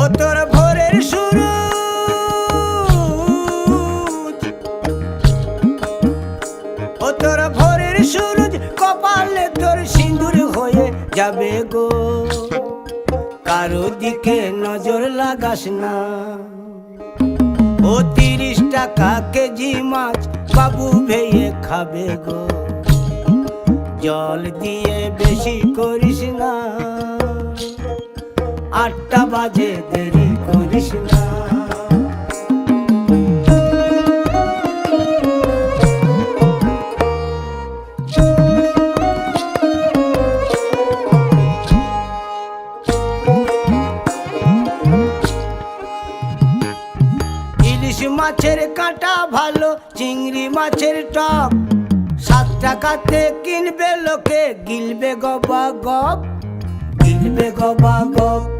ও তোর ভোরের শুরু। ও তোর ভোরের তোর সিঁদুর হয়ে যাবে গো। কারও দিকে নজর লাগাস না। ও তিরিশ টাকা কেজি মাছ বাবু ভেয়ে খাবে গো। জল দিয়ে বেশি করিস না। আটটা বাজে, দেরি করিস না। মাছের কাঁটা ভালো, চিংড়ি মাছের টক। সাত টাকাতে কিনবে লোকে, গিলবে গবা গপ গিলবে গবা গপ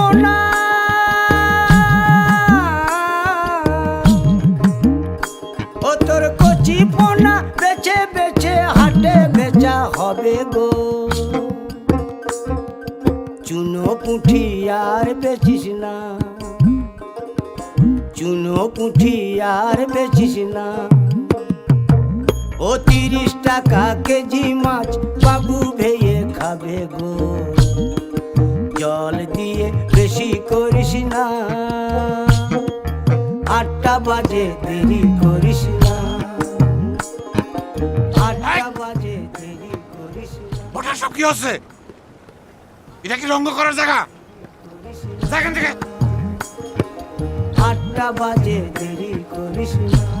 আর বেচিস না। চুনো পুঁঠি আর বেচিস না। ও তিরিশ টাকা কেজি মাছ বাবু ভেয়ে খাবে গো। জল দিয়ে বেশি করিস না। আটটা বাজে দেরি করিস না। আটটা বাজে দেরি করিস না। সব কি হচ্ছে? এটা কি রঙ্গ করার জায়গা? আটটা বাজে দেরি করিস না।